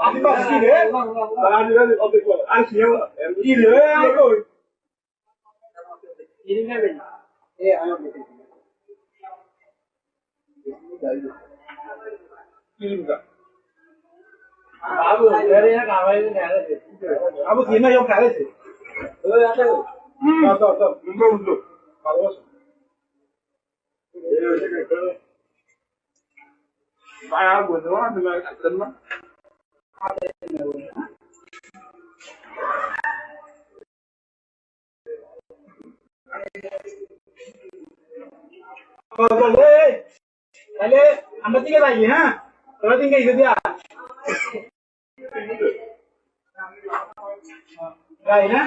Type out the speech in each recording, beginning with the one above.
I'm not seeing it. I'm not seeing it. ඉල්ම වෙනවා. ඒ අනුමත. ආපු ඉතරේ කවයිද නැරෙන්නේ. ආපු කීම යෝ කරේ. ඔය යන්න. තාත තාත මුඹ මුඹ. කරවස්. ඒක කරේ. බය ආගොනවා නේද අතන. ආදේ නේ. তাহলে আমরা দিকে যাই হ্যাঁ তোরা দিকে গেছে দিয়া যাই হ্যাঁ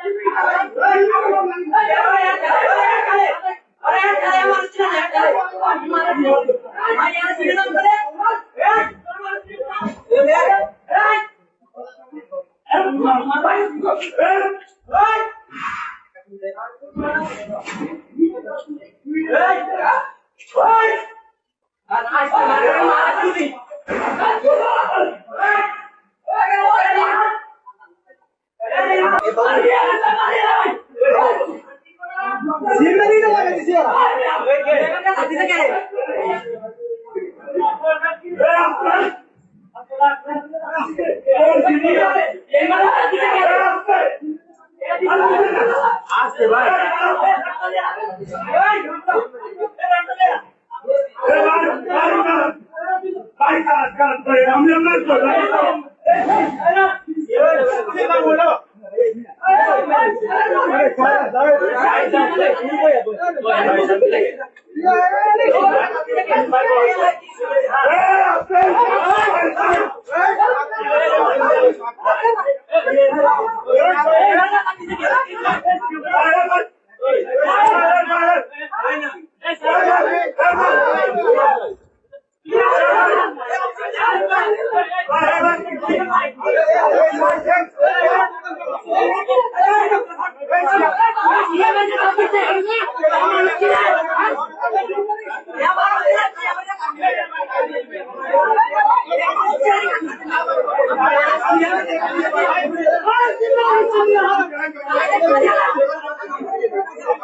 Hey! ¡Vamos! you.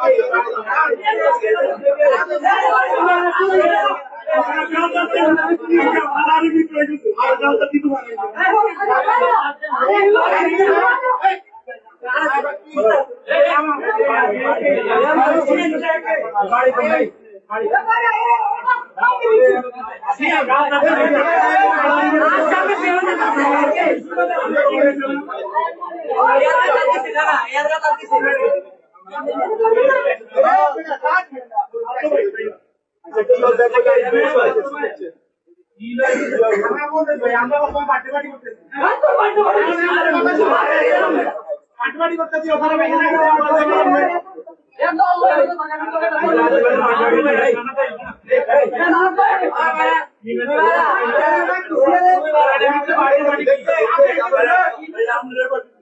आज का सेवन আমরা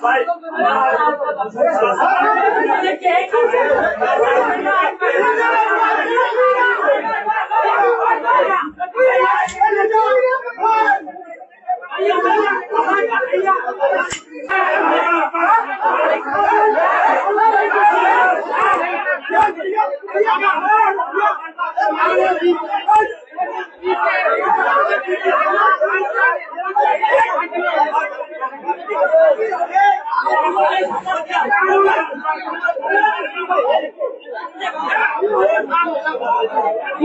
Vai.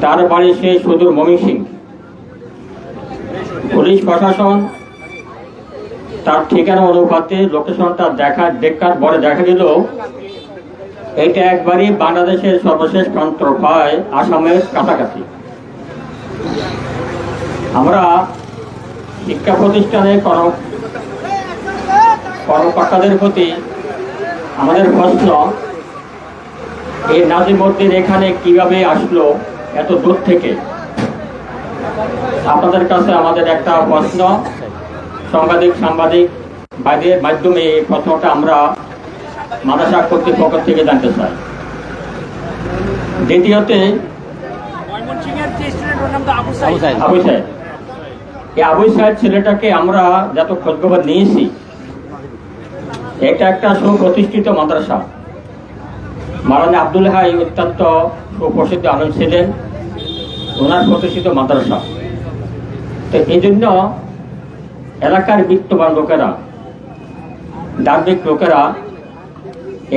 তার বাড়ি সে সুদূর ময়মনসিং পুলিশ প্রশাসন তার ঠিকানা অনুপাতে লোকেশনটা দেখা দেখার পরে দেখা গেল এটা একবারই বাংলাদেশের সর্বশেষ প্রান্ত হয় আসামের কাছাকাছি। আমরা শিক্ষা প্রতিষ্ঠানে কর্ম- কর্মকর্তাদের প্রতি আমাদের প্রশ্ন এই নাজিমুদ্দিন এখানে কীভাবে আসলো এত দূর থেকে? আপনাদের কাছে আমাদের একটা প্রশ্ন সাংবাদিক সাংবাদিক বাইরের মাধ্যমে এই প্রশ্নটা আমরা মাদ্রাসা কর্তৃপক্ষ থেকে জানতে চাই। দ্বিতীয়তে আবু সাহেব এই আবু সাহেব ছেলেটাকে আমরা যত খোঁজখবর নিয়েছি এটা একটা সুপ্রতিষ্ঠিত মাদ্রাসা। মারানা আব্দুল হাই অত্যন্ত সুপ্রসিদ্ধ আলম ছিলেন। ওনার প্রতিষ্ঠিত মাদ্রাসা। তো এই জন্য এলাকার বিত্তবান লোকেরা ধার্মিক লোকেরা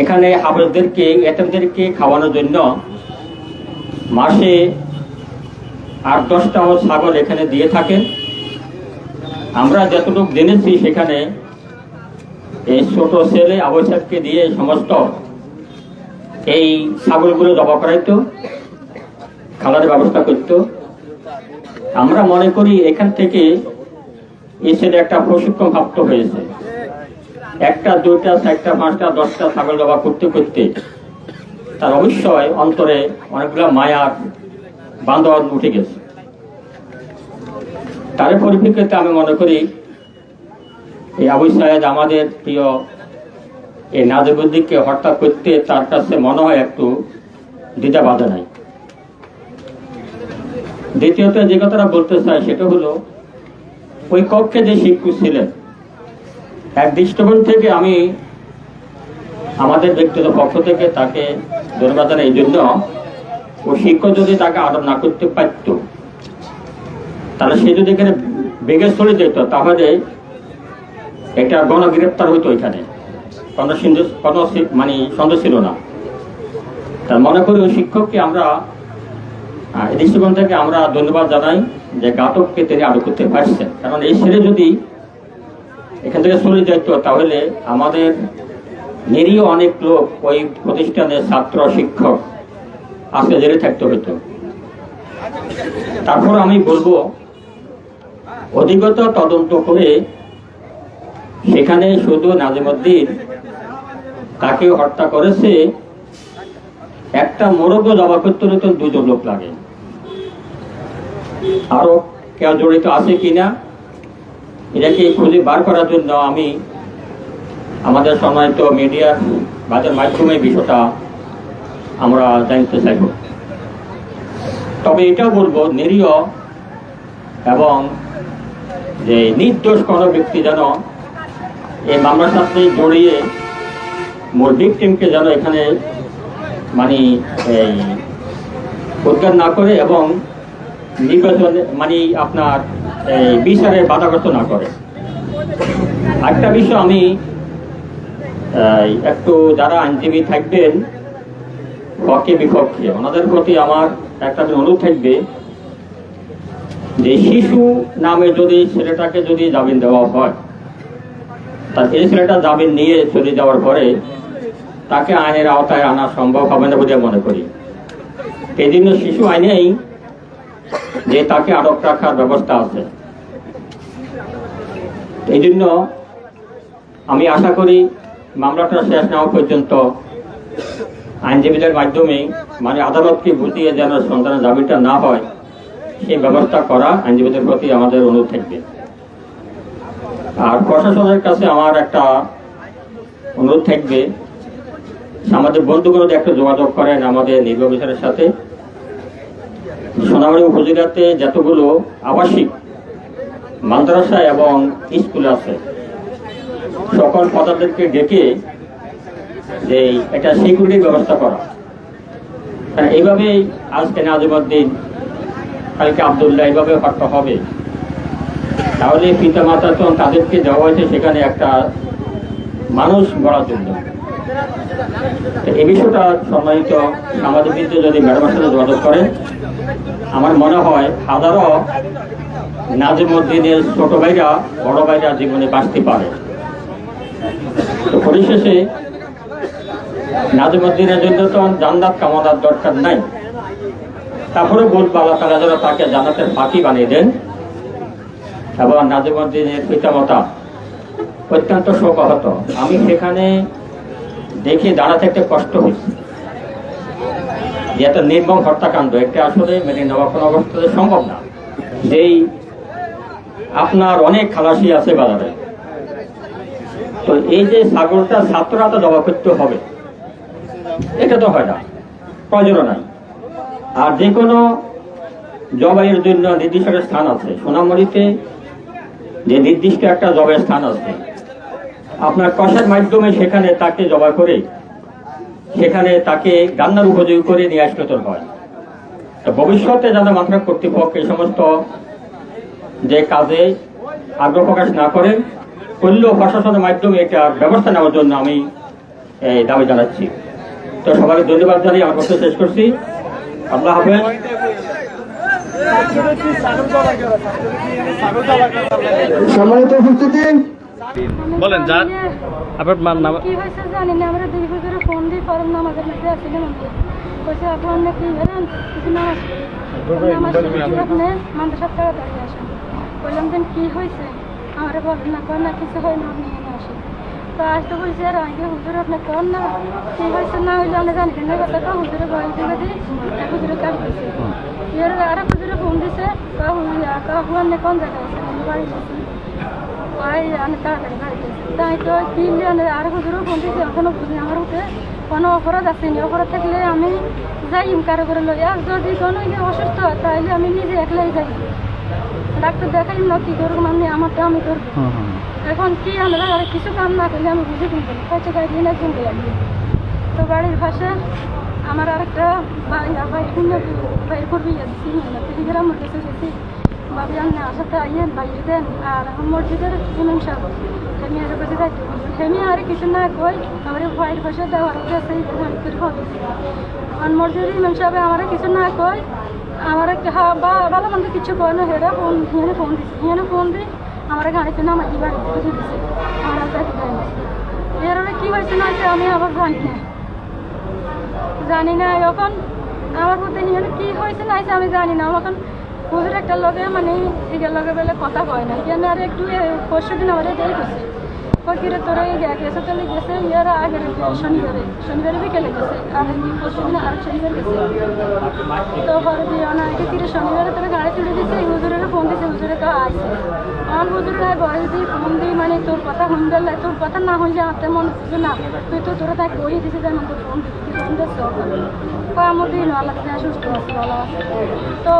এখানে হাবলদেরকে এতেমদেরকে খাওয়ানোর জন্য মাসে আট দশটা ছাগল এখানে দিয়ে থাকেন। আমরা যতটুকু জেনেছি সেখানে এই ছোট ছেলে আবু সাহেবকে দিয়ে সমস্ত এই ছাগলগুলো জবা করাইতো, খালার ব্যবস্থা করতো। আমরা মনে করি এখান থেকে এই ছেলে একটা প্রশিক্ষণ প্রাপ্ত হয়েছে। একটা, দুইটা, চারটা, পাঁচটা, দশটা ছাগল জবা করতে করতে তার অবশ্যই অন্তরে অনেকগুলো মায়ার বান্ধব উঠে গেছে। তার পরিপ্রেক্ষিতে আমি মনে করি এই আবু সাহেদ আমাদের প্রিয় এই নাজিবুদ্দিনকে হত্যা করতে তার কাছে মনে হয় একটু দ্বিধা বাধা নাই। দ্বিতীয়ত যে কথাটা বলতে চাই সেটা হলো, ওই কক্ষে যে শিক্ষক ছিলেন, এক দৃষ্টিকোণ থেকে আমি আমাদের ব্যক্তিগত পক্ষ থেকে তাকে ধন্যবাদ এই জন্য, ও শিক্ষক যদি তাকে আদর না করতে পারত, তাহলে সে যদি এখানে বেগে চলে যেত, তাহলে একটা গণগ্রেপ্তার হইতো এখানে। কোনো সিন্ধু, কোনো মানে সন্দেহ ছিল না। তার মনে করি ওই শিক্ষককে আমরা দৃষ্টিকোণ থেকে আমরা ধন্যবাদ জানাই যে ঘাতককে তিনি আটক করতে পারছেন। কারণ এই ছেলে যদি এখান থেকে চলে যেত তাহলে আমাদের নিরীহ অনেক লোক ওই প্রতিষ্ঠানের ছাত্র, শিক্ষক আজকে জেলে থাকতে হতো তারপর আমি বলব অধিকত তদন্ত করে সেখানে শুধু নাজিমুদ্দিন তাকে হত্যা করেছে। একটা মোরগও জবা করতে তো দুজন লোক লাগে। আরও কেউ জড়িত আছে কিনা, এটাকে খুঁজে বার করার জন্য আমি আমাদের সম্মানিত মিডিয়ার বাজার মাধ্যমে বিষয়টা আমরা জানতে চাইব। তবে এটাও বলব, নিরীহ এবং যে নির্দোষ কোনো ব্যক্তি যেন এই মামলার সাথে জড়িয়ে মোর টিমকে যেন এখানে মানে এই, উদ্ধার না করে এবং নির্বাচন মানে আপনার, এই বিচারে বাধাগ্রস্ত না করে। একটা বিষয় আমি একটু যারা আইনজীবী থাকবেন, পক্ষে বিপক্ষে, ওনাদের প্রতি আমার একটা অনুরোধ থাকবে যে শিশু নামে যদি ছেলেটাকে যদি জামিন দেওয়া হয় তা এই ছেলেটা জামিন নিয়ে চলে যাওয়ার পরে তাকে আইনের আওতায় আনা সম্ভব হবে না বলে মনে করি। এই জন্য শিশু আইনেই যে তাকে আটক রাখার ব্যবস্থা আছে। এই জন্য আমি আশা করি মামলাটা শেষ না হওয়া পর্যন্ত আইনজীবীদের মাধ্যমে মানে আদালতকে বুঝিয়ে যেন সন্তানের দাবিটা না হয়, সেই ব্যবস্থা করা আইনজীবীদের প্রতি আমাদের অনুরোধ থাকবে। আর প্রশাসনের কাছে আমার একটা অনুরোধ থাকবে। আমাদের বন্ধুগুলো একটা যোগাযোগ করেন আমাদের অফিসারের সাথে। সোনাবাড়ি উপজেলাতে যতগুলো আবাসিক, মাদ্রাসা এবং স্কুল আছে, সকল পদার্থকে ডেকে যে একটা সিকিউরিটির ব্যবস্থা করা। এইভাবেই আজকে নাজিমুদ্দিন, কালকে আবদুল্লাহ এইভাবে হত্যা হবে। তাহলে পিতা মাতা তো তাদেরকে দেওয়া হয়েছে সেখানে একটা মানুষ গড়ার জন্য। এই বিষয়টা সম্মানিত সামাজিক বিদ্যুৎ যদি ম্যাডামের সাথে যোগাযোগ করে আমার মনে হয় হাজারো নাজিমুদ্দিনের ছোট ভাইরা, বড় ভাইরা জীবনে বাঁচতে পারে। তো পরিশেষে নাজিমুদ্দিনের জন্য তো জান্নাত কামনার দরকার নাই। তারপরে বলব আল্লাহ তালা যেন তাকে জান্নাতের ফাঁকি বানিয়ে দেন। এবং নাজিমুদ্দিনের পিতামাতা অত্যন্ত শোকাহত। আমি সেখানে দেখে দাঁড়াতে একটা কষ্ট হয়েছে। যে একটা নির্মম হত্যাকাণ্ড, এটা আসলে মেনে নেওয়া কোনো অবস্থাতে সম্ভব না। যেই আপনার অনেক খালাসি আছে বাজারে তো এই যে ছাগলটা ছাত্ররা তো জবা করতে হবে, এটা তো হয় না প্রয়োজন নাই। আর যে কোনো জবাইয়ের জন্য নির্দিষ্ট স্থান আছে সোনামণিতে যে নির্দিষ্ট একটা জবের স্থান আছে, আপনার কষার মাধ্যমে সেখানে তাকে জবা করে, সেখানে তাকে রান্নার উপযোগী করে নিয়ে আসলে তোর হয়। তো ভবিষ্যতে যেন মাত্রা কর্তৃপক্ষ এই সমস্ত যে কাজে আগ্রহ প্রকাশ না করেন করলেও প্রশাসনের মাধ্যমে এটা ব্যবস্থা নেওয়ার জন্য আমি এই দাবি জানাচ্ছি। তো সবাইকে ধন্যবাদ জানিয়ে আমার কথা শেষ করছি। আল্লাহ হাফেজ। সম্মানিত উপস্থিতি। বলেন, যা- আপনার মা- নাম কি হয়েছে জানি না আমরা দুই বছরে ফোন দিয়ে ফরম নামাজের মধ্যে আসছিলাম। আমি বলছে আপনার নাকি জানেন? কিছু নামাজ নামাজ শিখে আপনি মান্দ্র দাঁড়িয়ে আসেন। বললাম যে কি হয়েছে? আমার বলেন না কর না কিছু হয় না আপনি এখানে আসেন। তো আসতে বলছে আর আগে হুজুর আপনি কর না? কি হয়েছে? না হইলে আমরা জানি না কথা তো হুজুরে বয়স দিবে দিই এক হুজুরে কাজ দিছে এর আর হুজুরে ফোন দিছে কাহু কাহু আপনি কোন জায়গায় আছেন আমি বাড়ি আছি ভাই আমি তাড়াতাড়ি বাড়িতে তাই তো তিনজন আর হুজুরও ফোন দিয়েছি এখনও বুঝি আমার উঠে কোনো অপরাধ আসেনি অপরাধ থাকলে আমি যাই কারও করে লই আর যদি কোনো অসুস্থ তাহলে আমি নিজে একলাই যাই ডাক্তার দেখাই না কি করব আমি আমারটা আমি করব এখন কি আমরা আর কিছু কাম না করলে আমি বুঝে কিনবো হয়তো গাড়ি দিন একজন লাগবে তো বাড়ির পাশে আমার আরেকটা ভাই ভাই শূন্য ভাই করবি দিদি আমার কাছে গেছি ভাবি আমি আসাতে আইয়েন ভাইয়ে দেন, আর এখন মসজিদের ইমাম সাহেব হেমি আর কাছে আর না কই আমার ভাইয়ের পাশে দেওয়ার কাছে আর মসজিদের ইমাম সাহেব আমার কিছু না কই আমার ভালো মন্দ কিছু কয় না হেরা ফোন হিয়ানে ফোন দিছে। হিয়ানে ফোন দিই আমার গাড়িতে নাম আই বাড়ি দিছে। আমার আর এর কি হয়েছে না আমি আবার জানি না। জানি না এখন আমার নিয়ে কি হয়েছে না হয়েছে আমি জানি না। এখন হুজুর একটা লগে মানে এটার লগে বেলে কথা কয় না। কেন আর একটু পরশু দিন আমার এটাই করছে। ওই কিরে তোরা এই গেছে চলে গেছে ইয়ার আগের শনিবারে শনিবারে বিকেলে গেছে আর পরশু দিন আর শনিবার গেছে তো পরে দিয়ে অনেকে কিরে শনিবারে তোরা গাড়ি তুলে দিছে এই হুজুরের ফোন দিছে হুজুরে তো আইছে আমার হুজুরে বয়স দিয়ে ফোন দিই মানে তোর কথা শুনবে না তোর কথা না হইলে আমার মনে হচ্ছে না তুই তো তোরা তাই কই দিছিস যেন তোর ফোন ফোন দিচ্ছ আমার দিন আল্লাহ সুস্থ আছে ভালো আছে তো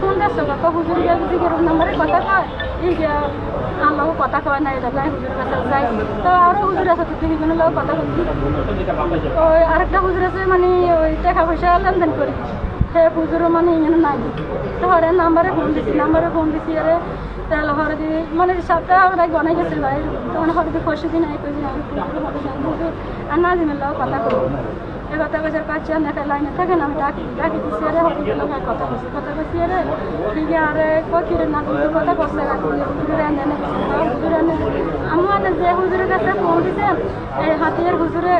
ফোন দিচ্ছ হুজুর গিয়ে যদি কথা কয় এই যে আল্লাহ কথা কয় না এটা হুজুরের যাই তো আরও হুজুর আছে, তো বিভিন্ন লোক কথা শুনছি ওই আরেকটা হুজুর আছে মানে ওই টাকা পয়সা লেনদেন করি। সে হুজুরও মানে এখানে নাই। তো হরে নাম্বারে ফোন দিছি, নাম্বারে ফোন দিছি, আরে তাহলে হরে দি মানে সপ্তাহ আমরা গনে গেছিল ভাই তখন হরে দি পরশু দিন আই কই আর না জিমের লোক কথা করি এ কথা কইছে কাছে না লাইনে থাকেন আমি ডাকি ডাকি দিছি আরে হরে দি লোক কথা কইছি কথা কইছি আরে ঠিক আরে ককিরে না হুজুর কথা কইছে হুজুর এনে হুজুর এনে আমার যে হুজুরের কাছে ফোন দিছেন এই হাতিয়ার হুজুরে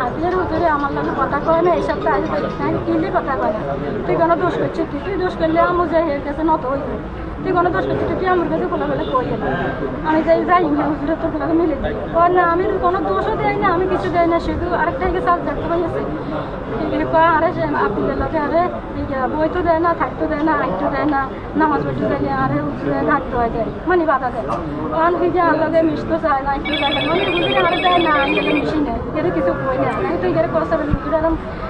হাতিয়ার হুজুরে আমার লগে কথা কয় না এই সপ্তাহে তাই কিনলে কথা কয় না তুই কোনো দোষ করছিস তুই দোষ করলে আমার যে হের কাছে নত হইব তুই কোনো দোষ করছিস তুই আমার কাছে খোলা বলে কই না আমি যাই যাই না হুজুরে তোর লগে মিলে দিই না, আমি কোনো দোষও দেয় না, আমি কিছু দেয় না শুধু আরেকটা এগিয়ে সাজ দেখতে পাইছি আরে সে আপনাদের লগে আরে? বই তো দেয় না, থাকতে দেয় না আইতো দেয় না, নামাজ পড়তে দেয় না, আরে হুজুরে ঘাটতে হয় দেয় মানে বাধা দেয়। কারণ কি যে আল্লাহকে মিশতে চায় না একটু দেয় না মানে হুজুরে আরে দেয় না, আমি মিশি না এদের কিছু কই না, আমি তো এদের কষ্ট বলি এরকম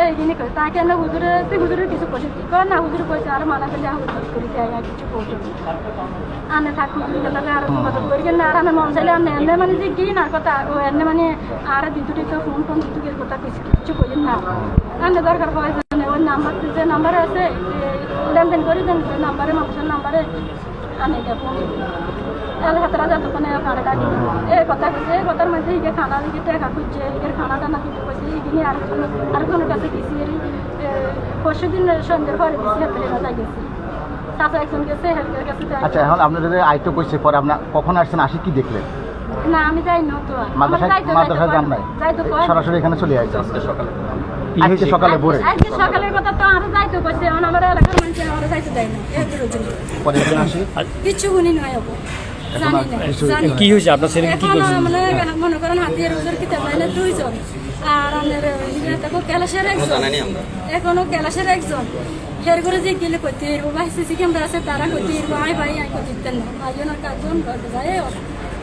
এইখিনি কই তাকে না হুজুরে তুই হুজুরের কিছু কইছিস কি? কয় না হুজুর কইছে আর মানা করলে আমি হুজুর করি যাই আর কিছু করতে আনে থাক হুজুর গেলে আর মদত করি না আর আমি মন চাইলে আনে এনে মানে যে কি না কথা ও এনে মানে আর দিদুটি তো ফোন ফোন দিদুটির কথা কিছু কিছু কই না। আনে দরকার হয় জানে ওই নাম্বার যে নাম্বার আছে লেনদেন করি দেন নাম্বারে মানুষের নাম্বারে আনে ফোন। তাহলে হাতের হাজার দোকানে আপনারা ডাকি এই কথা কইছে এই কথার মধ্যে ইগে খানা দিকে টাকা খুঁজছে এর খানাটা না কইছে ইগিনি আর আর কাছে গেছি পরশু দিন সন্ধ্যের পরে গেছি হাতে যাই গেছি। চাচা একজন গেছে কাছে আচ্ছা এখন আপনাদের আইটো কইছে পরে আপনার কখন আসছেন আসি কি দেখলেন? না আমি যাই না তো মাদ্রাসায় মাদ্রাসায় যান নাই? সরাসরি এখানে চলে আসছে আজকে সকালে আজকে সকালে ভোরে। আজকে সকালের কথা তো আরও যাইতো কইছে এখন আমার এলাকার মানুষ আরও যাইতে দেয় না। কিচ্ছু শুনি নয় কি হয়েছে? আপনার ছেলে কি এখন করছে? মানে মনে করেন হাতিয়ার ওদের কিতাব লাইনে দুইজন। আর আমাদের দেখো ক্যালাসের একজন। এখনও ক্যালাসের একজন। হের করে যে গেলে করতে এরবো ভাই সিসি ক্যামেরা আছে তারা করতে এরবো আয় ভাই আয় করতে না। ভাই কাজ যায়